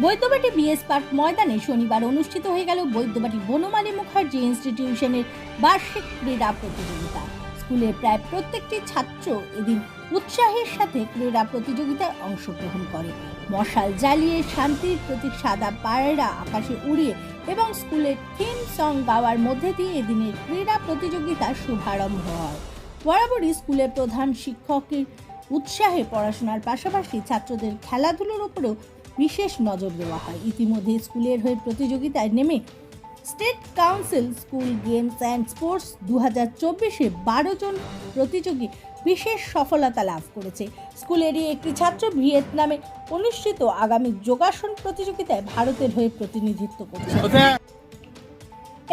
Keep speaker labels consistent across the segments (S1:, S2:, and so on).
S1: Baidyabati BS park ময়দানে শনিবার অনুষ্ঠিত হয়ে গেল বৈদ্যবাটি বনমালী মুখার্জি ইনস্টিটিউশনের বার্ষিক ক্রীড়া প্রতিযোগিতা। স্কুলের প্রায় প্রত্যেকটি ছাত্র এদিন উৎসাহের সাথে ক্রীড়া প্রতিযোগিতায় অংশগ্রহণ করে। মশাল জ্বালিয়ে শান্তির প্রতীক সাদা পায়রা আকাশে উড়িয়ে এবং স্কুলের থিম সং গাওয়ার মধ্যে দিয়ে এদিনের ক্রীড়া প্রতিযোগিতার শুভারম্ভ হয়। বরাবরই স্কুলের প্রধান শিক্ষকের উৎসাহে পড়াশোনার পাশাপাশি ছাত্রদের খেলাধুলোর উপরেও বিশেষ নজর দেওয়া হয়। ইতিমধ্যে স্কুলের হয়ে প্রতিযোগিতায় নেমে state council school games and sports দু হাজার চব্বিশে বারো জন প্রতিযোগী বিশেষ সফলতা লাভ করেছে। স্কুলেরই একটি ছাত্র ভিয়েতনামে অনুষ্ঠিত আগামী যোগাসন প্রতিযোগিতায় ভারতের হয়ে প্রতিনিধিত্ব করছে।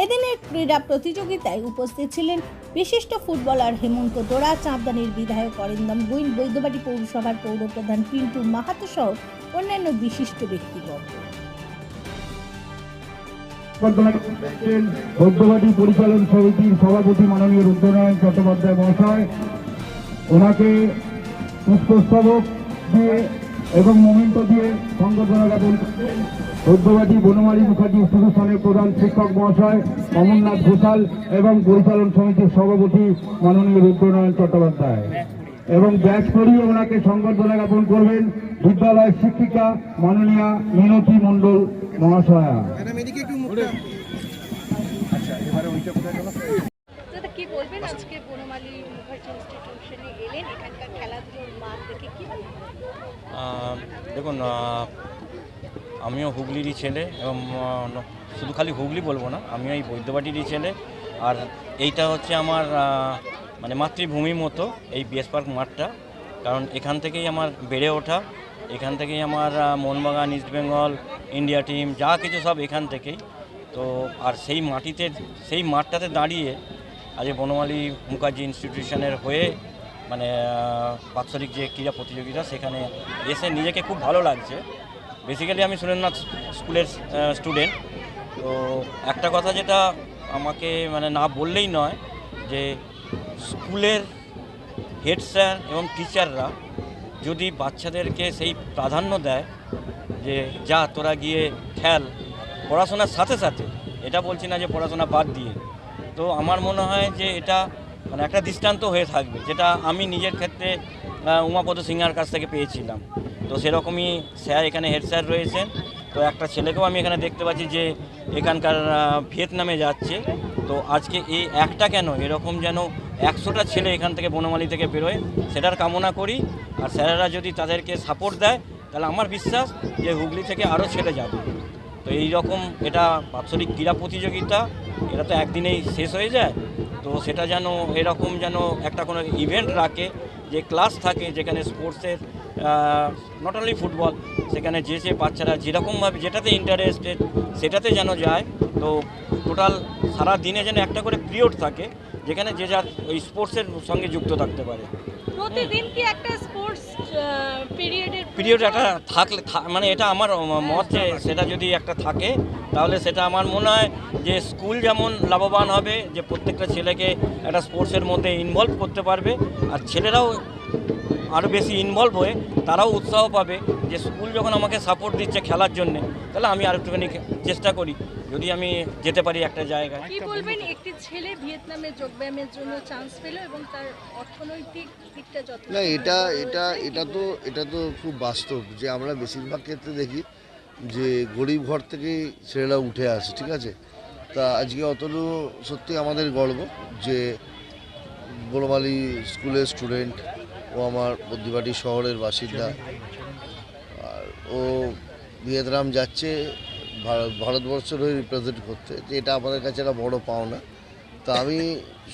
S1: এদিনের ক্রীড়া প্রতিযোগিতায় উপস্থিত ছিলেন বিশিষ্ট ফুটবলার হেমন্ত দোড়া চাঁদদানির বিধায়ক অরিন্দম গুইন, বৈদ্যবাটি পৌরসভার পৌরপ্রধান পিন্টু মাহাতো সহ অন্যান্য বিশিষ্ট ব্যক্তিবর্গ।
S2: বৈদ্যবাটি পরিচালন সমিতির সভাপতি মাননীয় রুদ্রনারায়ণ চট্টোপাধ্যায় মহাশয়। ওনাকে পুষ্পস্তবক দিয়ে এবং মোমেন্টো দিয়ে সংবর্ধনা জ্ঞাপন বৈদ্যবাটি বনমালী মুখার্জি ইনস্টিটিউশনের প্রধান শিক্ষক মহাশয় অমরনাথ ঘোষাল এবং পরিচালন সমিতির সভাপতি মাননীয় রুদ্রনারায়ণ চট্টোপাধ্যায়। এবং ব্যাচ পরিয়ে ওনাকে সংবর্ধনা জ্ঞাপন করবেন বিদ্যালয়ের শিক্ষিকা মাননীয়া মিনতি মণ্ডল মহাশয়া
S3: দাদা কি বলবেন আজকে
S4: দেখুন আমিও হুগলিরই ছেলে এবং শুধু খালি হুগলি বলব না, আমিও এই বৈদ্যবাটিরই ছেলে। আর এইটা হচ্ছে আমার মানে মাতৃভূমির মতো এই বিএস পার্ক মাঠটা, কারণ এখান থেকেই আমার বেড়ে ওঠা, এখান থেকেই আমার মোহনবাগান ইস্টবেঙ্গল ইন্ডিয়া টিম, যা কিছু সব এখান থেকেই। তো, আর সেই মাটিতে, সেই মাঠটাতে দাঁড়িয়ে আজ এই বনমালী মুখার্জি ইনস্টিটিউশনের হয়ে মানে বাৎসরিক যে ক্রীড়া প্রতিযোগিতা, সেখানে এসে নিজেকে খুব ভালো লাগছে। বেসিক্যালি আমি সুরেন্দ্রনাথ স্কুলের স্টুডেন্ট তো একটা কথা যেটা আমাকে মানে না বললেই নয়, যে স্কুলের হেড স্যার এবং টিচাররা যদি বাচ্চাদেরকে সেই প্রাধান্য দেয়, যে যা তোরা গিয়ে খেল, পড়াশোনার সাথে সাথে, এটা বলছি না যে পড়াশোনা বাদ দিয়ে। তো আমার মনে হয় যে এটা মানে একটা দৃষ্টান্ত হয়ে থাকবে, যেটা আমি নিজের ক্ষেত্রে উমাপদ সিংহার কাছ থেকে পেয়েছিলাম। তো সেরকমই স্যার এখানে হেড স্যার রয়েছেন। তো একটা ছেলেকেও আমি এখানে দেখতে পাচ্ছি যে এখানকার ভিয়েতনামে যাচ্ছে। তো আজকে এই একটা কেন এরকম যেন একশোটা ছেলে এখান থেকে বনমালী থেকে বেরোয়, সেটার কামনা করি। আর স্যারেরা যদি তাদেরকে সাপোর্ট দেয়, তাহলে আমার বিশ্বাস যে হুগলি থেকে আরও ছেলে যাবে। তো এই রকম এটা বাৎসরিক ক্রীড়া প্রতিযোগিতা, এটা তো একদিনেই শেষ হয়ে যায়। তো সেটা যেন এরকম যেন একটা কোনো ইভেন্ট রাখে, যে ক্লাস থাকে যেখানে স্পোর্টসের নট অনলি ফুটবল সেখানে যে যে বাচ্চারা যেরকমভাবে যেটাতে ইন্টারেস্টেড সেটাতে যেন যায়। তো টোটাল সারা দিনে যেন একটা করে পিরিয়ড থাকে, যেখানে যে যার ওই স্পোর্টসের সঙ্গে যুক্ত থাকতে পারে।
S3: প্রতিদিন কি একটা
S4: পিরিয়ড একটা থাকলে মানে এটা আমার ম- মত যে সেটা যদি একটা থাকে তাহলে সেটা আমার মনে হয় যে স্কুল যেমন লাভবান হবে যে প্রত্যেকটা ছেলেকে একটা স্পোর্টসের মধ্যে ইনভলভ করতে পারবে আর ছেলেরাও আরও বেশি ইনভলভ হয়ে তারাও উৎসাহ পাবে যে স্কুল যখন আমাকে সাপোর্ট দিচ্ছে খেলার জন্যে তাহলে আমি আর একটুখানি চেষ্টা করি যদি আমি যেতে পারি একটা জায়গায়।
S3: কি বলবেন একটি ছেলে ভিয়েতনামে যোগব্যায়ামের জন্য চান্স পেল এবং তার অর্থনৈতিক দিকটা যথেষ্ট
S5: না এটা এটা এটা তো এটা তো খুব বাস্তব যে আমরা বেশিরভাগ ক্ষেত্রে দেখি যে গরিব ঘর থেকেই ছেলেরা উঠে আসে ঠিক আছে? তা আজকে অতটুকু সত্যি আমাদের গর্ব যে বড়মালি স্কুলের স্টুডেন্ট ও আমার বুদ্ধিবাটি শহরের বাসিন্দা। আর ও ভিয়েতনাম যাচ্ছে ভারত ভারতবর্ষের হয়ে রিপ্রেজেন্ট করতে। যে এটা আমাদের কাছে একটা বড় পাওনা। তা আমি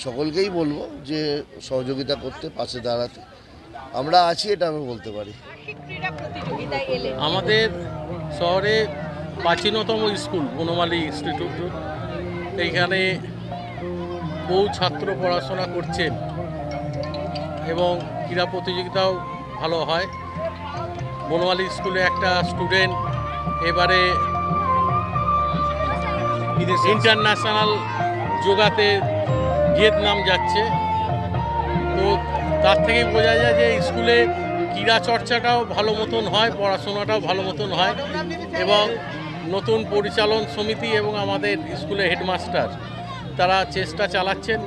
S5: সকলকেই বলব যে সহযোগিতা করতে, পাশে দাঁড়াতে। আমরা আছি এটা আমি বলতে পারি।
S6: আমাদের শহরে প্রাচীনতম স্কুল, বনমালী ইনস্টিটিউট। এইখানে বহু ছাত্র পড়াশোনা করছেন। এবং ক্রীড়া প্রতিযোগিতাও ভালো হয়। বনমালী স্কুলে একটা স্টুডেন্ট এবারে ইন্টারন্যাশনাল যোগাতে ভিয়েতনাম যাচ্ছে। তো তার থেকেই বোঝা যায় যে স্কুলে ক্রীড়া চর্চাটাও ভালো মতন হয়, পড়াশোনাটাও ভালো মতন হয় এবং নতুন পরিচালন সমিতি এবং আমাদের স্কুলে হেডমাস্টার, তারা চেষ্টা চালাচ্ছেন।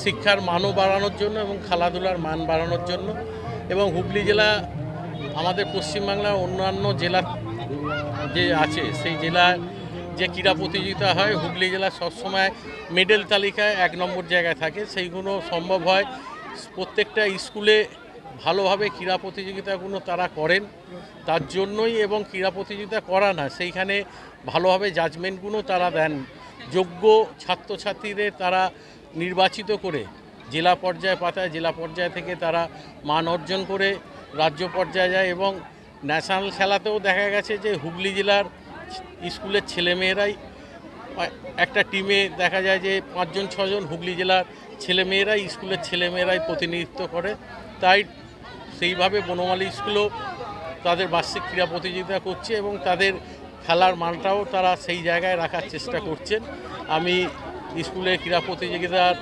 S6: শিক্ষার মানও বাড়ানোর জন্য এবং খেলাধুলার মান বাড়ানোর জন্য। এবং হুগলি জেলা, আমাদের পশ্চিমবাংলার অন্যান্য জেলা যে আছে, সেই জেলার যে ক্রীড়া প্রতিযোগিতা হয়, হুগলি জেলা সবসময় মেডেল তালিকায় এক নম্বর জায়গায় থাকে। সেইগুলো সম্ভব হয় প্রত্যেকটা স্কুলে ভালোভাবে ক্রীড়া প্রতিযোগিতাগুলো তারা করেন। তার জন্যই এবং ক্রীড়া প্রতিযোগিতা করা না, সেইখানে ভালোভাবে জাজমেন্টগুলো তারা দেন। যোগ্য ছাত্রছাত্রীদের তারা নির্বাচিত করে জেলা পর্যায়ে পাতায় জেলা পর্যায় থেকে তারা মান অর্জন করে রাজ্য পর্যায়ে যায় এবং ন্যাশনাল খেলাতেও দেখা গেছে যে হুগলি জেলার স্কুলের ছেলেমেয়েরাই, একটা টিমে দেখা যায় যে পাঁচজন, ছজন হুগলি জেলার ছেলেমেয়েরাই স্কুলের ছেলেমেয়েরাই প্রতিনিধিত্ব করে। তাই সেইভাবে বনমালী স্কুলও তাদের বার্ষিক ক্রীড়া প্রতিযোগিতা করছে এবং তাদের খেলার মানটাও তারা সেই জায়গায় রাখার চেষ্টা করছেন। আমি স্কুলের ক্রীড়া প্রতিযোগিতার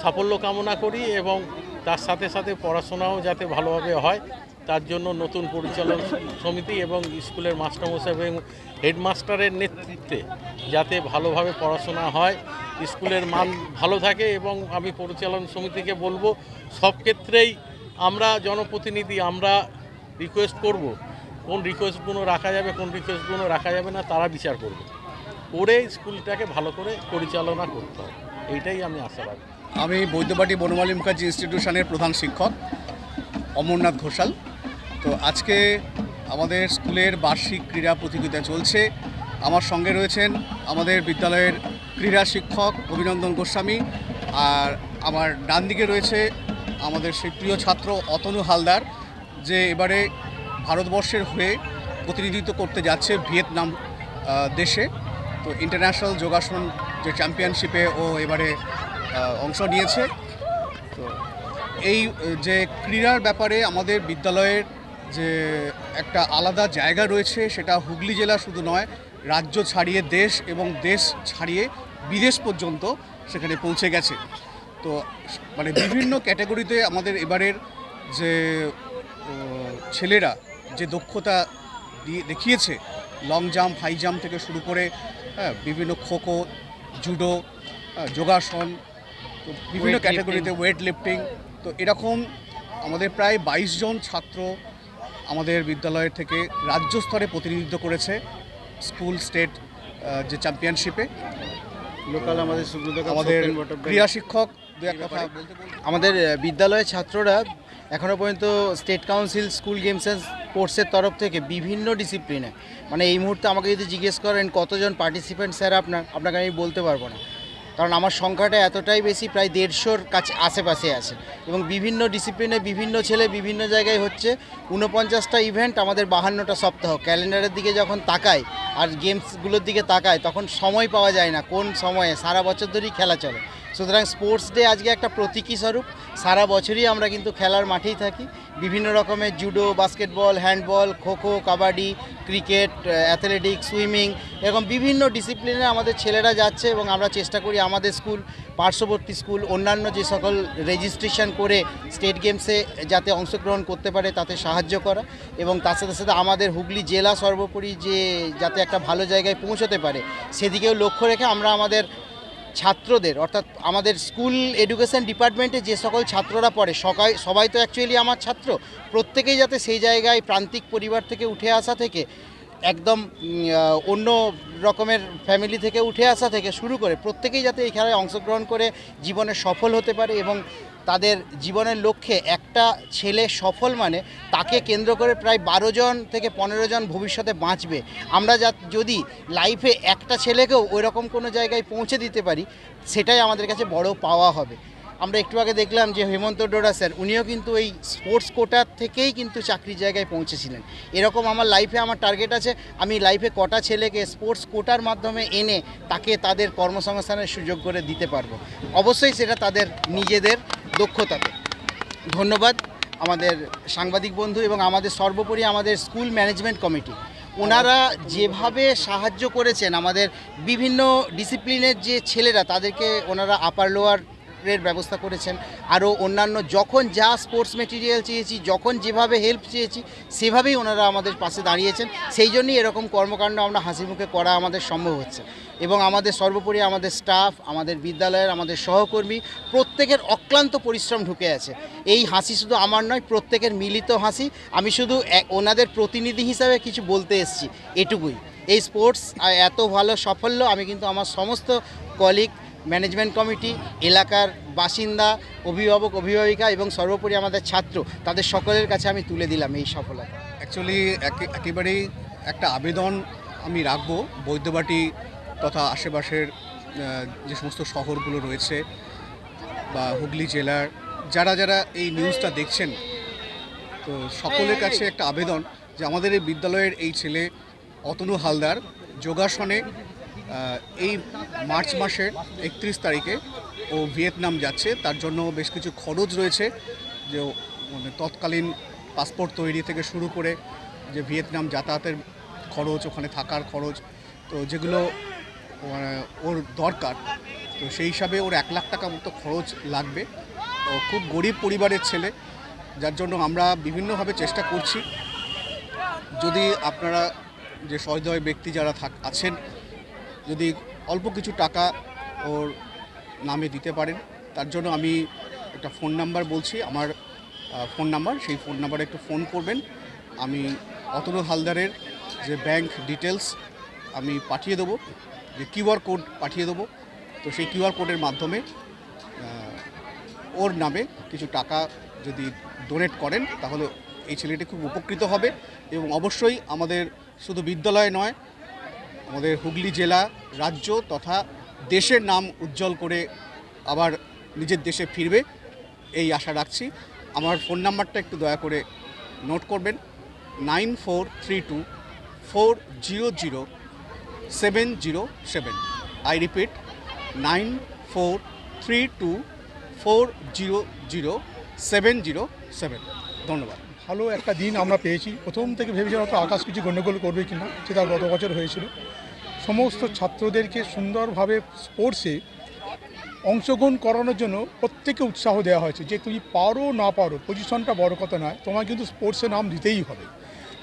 S6: সাফল্য কামনা করি এবং তার সাথে সাথে পড়াশোনাও যাতে ভালোভাবে হয়, তার জন্য নতুন পরিচালন সমিতি এবং স্কুলের মাস্টারমশাই এবং হেডমাস্টারের নেতৃত্বে যাতে ভালোভাবে পড়াশোনা হয়, স্কুলের মান ভালো থাকে এবং আমি পরিচালন সমিতিকে বলব, সব ক্ষেত্রেই আমরা জনপ্রতিনিধি আমরা রিকোয়েস্ট করব, কোন রিকোয়েস্টগুলো রাখা যাবে, কোন রিকোয়েস্টগুলো রাখা যাবে না, তারা বিচার করবে। করে স্কুলটাকে ভালো করে পরিচালনা করতে হবে। এইটাই আমি আশা রাখি
S7: আমি বৈদ্যবাটি বনমালী মুখার্জি ইনস্টিটিউশনের প্রধান শিক্ষক অমরনাথ ঘোষাল। তো আজকে আমাদের স্কুলের বার্ষিক ক্রীড়া প্রতিযোগিতা চলছে। আমার সঙ্গে রয়েছেন আমাদের বিদ্যালয়ের ক্রীড়া শিক্ষক অভিনন্দন গোস্বামী আর আমার ডান দিকে রয়েছে আমাদের সেই প্রিয় ছাত্র অতনু হালদার, যে এবারে ভারতবর্ষের হয়ে প্রতিনিধিত্ব করতে যাচ্ছে ভিয়েতনাম দেশে। তো ইন্টারন্যাশনাল যোগাসন যে চ্যাম্পিয়নশিপে ও এবারে অংশ নিয়েছে। তো এই যে ক্রীড়ার ব্যাপারে আমাদের বিদ্যালয়ের যে একটা আলাদা জায়গা রয়েছে, সেটা হুগলি জেলা শুধু নয়, রাজ্য ছাড়িয়ে দেশ এবং দেশ ছাড়িয়ে বিদেশ পর্যন্ত সেখানে পৌঁছে গেছে। তো মানে বিভিন্ন ক্যাটাগরিতে আমাদের এবারের যে ছেলেরা যে দক্ষতা দিয়ে দেখিয়েছে লং জাম্প হাই জাম্প থেকে শুরু করে হ্যাঁ বিভিন্ন খোখো জুডো হ্যাঁ, যোগাসন তো বিভিন্ন ক্যাটাগরিতে ওয়েট লিফটিং তো এরকম আমাদের প্রায় বাইশ জন ছাত্র আমাদের বিদ্যালয়ের থেকে রাজ্য স্তরে প্রতিনিধিত্ব করেছে স্কুল স্টেট যে চ্যাম্পিয়নশিপে
S8: লোকাল আমাদের
S7: আমাদের ক্রীড়া শিক্ষক দু এক কথা বলতে বলতে
S8: আমাদের বিদ্যালয়ের ছাত্ররা এখনও পর্যন্ত state council, school games and স্পোর্টসের তরফ থেকে বিভিন্ন ডিসিপ্লিনে মানে এই মুহূর্তে আমাকে যদি জিজ্ঞেস করেন কতজন পার্টিসিপেন্ট স্যার আপনার, আপনাকে আমি বলতে পারব না। কারণ আমার সংখ্যাটা এতটাই বেশি, প্রায় দেড়শোর কাছে, আশেপাশে আছে। এবং বিভিন্ন ডিসিপ্লিনে বিভিন্ন ছেলে বিভিন্ন জায়গায় হচ্ছে। ঊনপঞ্চাশটা ইভেন্ট আমাদের বাহান্নটা সপ্তাহ। ক্যালেন্ডারের দিকে যখন তাকায় আর গেমসগুলোর দিকে তাকায় তখন সময় পাওয়া যায় না। কোন সময়ে? সারা বছর ধরেই খেলা চলে। সুতরাং স্পোর্টস ডে আজকে একটা প্রতীকী স্বরূপ। সারা বছরই আমরা কিন্তু খেলার মাঠেই থাকি। বিভিন্ন রকমের judo basketball handball kho kho, kabaddi cricket athletics swimming এরকম বিভিন্ন ডিসিপ্লিনে আমাদের ছেলেরা যাচ্ছে এবং আমরা চেষ্টা করি আমাদের স্কুল পার্শ্ববর্তী স্কুল অন্যান্য যে সকল রেজিস্ট্রেশন করে স্টেট গেমসে যাতে অংশগ্রহণ করতে পারে তাতে সাহায্য করা এবং তার সাথে সাথে আমাদের হুগলি জেলা সর্বোপরি যে যাতে একটা ভালো জায়গায় পৌঁছতে পারে, সেদিকেও লক্ষ্য রেখে আমরা আমাদের ছাত্রদের, অর্থাৎ আমাদের স্কুল এডুকেশন ডিপার্টমেন্টে যে সকল ছাত্ররা পড়ে, সকাল, সবাই তো অ্যাকচুয়ালি আমার ছাত্র। প্রত্যেকেই যাতে সেই জায়গায় প্রান্তিক পরিবার থেকে উঠে আসা থেকে একদম অন্য রকমের ফ্যামিলি থেকে উঠে আসা থেকে শুরু করে প্রত্যেকেই যাতে এই খেলায় অংশগ্রহণ করে জীবনে সফল হতে পারে এবং তাদের জীবনের লক্ষ্যে একটা ছেলে সফল মানে তাকে কেন্দ্র করে প্রায় বারো জন থেকে পনেরো জন ভবিষ্যতে বাঁচবে। আমরা যা, যদি লাইফে একটা ছেলেকেও ওই রকম কোনো জায়গায় পৌঁছে দিতে পারি, সেটাই আমাদের কাছে বড় পাওয়া হবে। আমরা একটু আগে দেখলাম যে হেমন্ত ডোরা স্যার, উনিও কিন্তু এই স্পোর্টস কোটার থেকেই কিন্তু চাকরির জায়গায় পৌঁছেছিলেন। এরকম আমার লাইফে আমার টার্গেট আছে। আমি লাইফে কটা ছেলেকে স্পোর্টস কোটার মাধ্যমে এনে তাকে তাদের কর্মসংস্থানের সুযোগ করে দিতে পারব। অবশ্যই সেটা তাদের নিজেদের দক্ষতাতে। ধন্যবাদ আমাদের সাংবাদিক বন্ধু এবং আমাদের সর্বোপরি আমাদের স্কুল ম্যানেজমেন্ট কমিটি ওনারা যেভাবে সাহায্য করেছেন আমাদের বিভিন্ন ডিসিপ্লিনের যে ছেলেরা, তাদেরকে ওনারা আপার লোয়ার স্প্রের ব্যবস্থা করেছেন। আরও অন্যান্য যখন যা স্পোর্টস মেটেরিয়াল চেয়েছি, যখন যেভাবে হেল্প চেয়েছি, সেভাবেই ওনারা আমাদের পাশে দাঁড়িয়েছেন। সেই জন্যই এরকম কর্মকাণ্ড আমরা হাসি মুখে করা আমাদের সম্ভব হচ্ছে। এবং আমাদের সর্বোপরি আমাদের স্টাফ আমাদের বিদ্যালয়ের আমাদের সহকর্মী প্রত্যেকের অক্লান্ত পরিশ্রম ঢুকে আছে। এই হাসি শুধু আমার নয়, প্রত্যেকের মিলিত হাসি। আমি শুধু ওনাদের প্রতিনিধি হিসাবে কিছু বলতে এসেছি, এটুকুই। এই স্পোর্টস এত ভালো সাফল্য, আমি কিন্তু আমার সমস্ত কলিগ ম্যানেজমেন্ট কমিটি এলাকার বাসিন্দা অভিভাবক অভিভাবিকা এবং সর্বোপরি আমাদের ছাত্র তাদের সকলের কাছে আমি তুলে দিলাম এই সফলতা।
S7: অ্যাকচুয়ালি একেবারেই একটা আবেদন আমি রাখব বৈদ্যবাটি তথা আশেপাশের যে সমস্ত শহরগুলো রয়েছে বা হুগলি জেলার যারা যারা এই নিউজটা দেখছেন তো সকলের কাছে একটা আবেদন যে আমাদের এই বিদ্যালয়ের এই ছেলে অতনু হালদার যোগাসনে এই মার্চ মাসের একত্রিশ তারিখে ও ভিয়েতনাম যাচ্ছে। তার জন্য বেশ কিছু খরচ রয়েছে যে মানে তৎকালীন পাসপোর্ট তৈরি থেকে শুরু করে যে ভিয়েতনাম যাতায়াতের খরচ, ওখানে থাকার খরচ, তো যেগুলো ওর দরকার, তো সেই হিসাবে ওর এক লাখ টাকা মতো খরচ লাগবে। ও খুব গরিব পরিবারের ছেলে, যার জন্য আমরা বিভিন্নভাবে চেষ্টা করছি। যদি আপনারা যে সহৃদয় ব্যক্তি যারা থাক আছেন যদি অল্প কিছু টাকা ওর নামে দিতে পারেন, তার জন্য আমি একটা ফোন নাম্বার বলছি, আমার ফোন নাম্বার, সেই ফোন নাম্বারে একটু ফোন করবেন। আমি অতনু হালদারের যে ব্যাংক ডিটেলস আমি পাঠিয়ে দেবো, যে কিউআর কোড পাঠিয়ে দেবো। তো সেই কিউআর কোডের মাধ্যমে ওর নামে কিছু টাকা যদি ডোনেট করেন, তাহলে এই ছেলেটি খুব উপকৃত হবে। এবং অবশ্যই আমাদের শুধু বিদ্যালয় নয় আমাদের হুগলি জেলা রাজ্য তথা দেশের নাম উজ্জ্বল করে আবার নিজের দেশে ফিরবে, এই আশা রাখছি। আমার ফোন নাম্বারটা একটু দয়া করে নোট করবেন, nine four three two four zero zero seven zero seven. I repeat, nine four three two four zero zero seven zero seven. ধন্যবাদ।
S9: ভালো একটা দিন আমরা পেয়েছি। প্রথম থেকে ভেবেছিলাম হয়তো আকাশ কিছু গণ্ডগোল করবে কিনা, সেটা গত বছর হয়েছিল। সমস্ত ছাত্রদেরকে সুন্দরভাবে স্পোর্টসে অংশগ্রহণ করানোর জন্য প্রত্যেককে উৎসাহ দেওয়া হয়েছে যে তুমি পারো না পারো পজিশনটা বড় কথা নয় তোমার কিন্তু স্পোর্টসে নাম দিতেই হবে।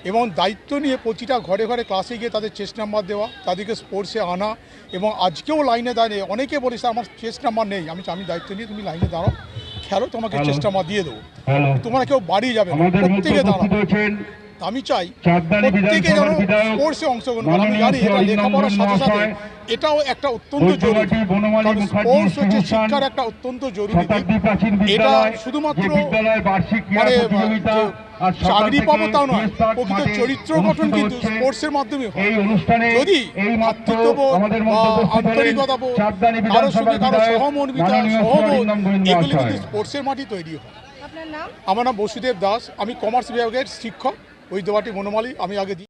S9: এবং দায়িত্ব নিয়ে প্রতিটা ঘরে ঘরে ক্লাসে গিয়ে তাদের চেস্ট নাম্বার দেওয়া তাদেরকে স্পোর্টসে আনা এবং আজকেও লাইনে দাঁড়িয়ে অনেকে বলেছে আমার চেস্ট নাম্বার নেই আমি আমি দায়িত্ব নিয়ে তুমি লাইনে দাঁড়াও খেলো তোমাকে চেস্ট নাম্বার দিয়ে দেবো। তোমরা কেউ বাড়ি যাবে প্রত্যেকে দাঁড়াও। আমি চাই প্রত্যেকে যেন স্পোর্টসে অংশগ্রহণ করে। আমি জানি এটা লেখাপড়ার সাথে সাথে এটাও একটা অত্যন্ত জরুরি। কারণ স্পোর্টস হচ্ছে শিক্ষার একটা অত্যন্ত জরুরি দিক। এটা শুধুমাত্র
S2: যে বিদ্যালয়ের বার্ষিক ক্রীড়া
S9: মানে চাকরি পাবো তাও নয় প্রকৃত চরিত্র গঠন কিন্তু স্পোর্টসের মাধ্যমে হয়। যদি
S2: এই মাত্র
S9: ভ্রাতৃত্ববোধ
S2: আমাদের
S9: বা
S2: মধ্যে উপস্থিত হলেন
S9: আন্তরিকতাবোধ
S2: চাঁদদানি
S9: কারোর সঙ্গে
S2: কারও
S9: সহমর্মিতা সহবোধ এগুলি কিন্তু স্পোর্টসের মাঠেই তৈরি হয়। আমার নাম বসুদেব দাস আমি কমার্স বিভাগের শিক্ষক। বৈদ্যবাটি বনমালী আমি আগে দিই।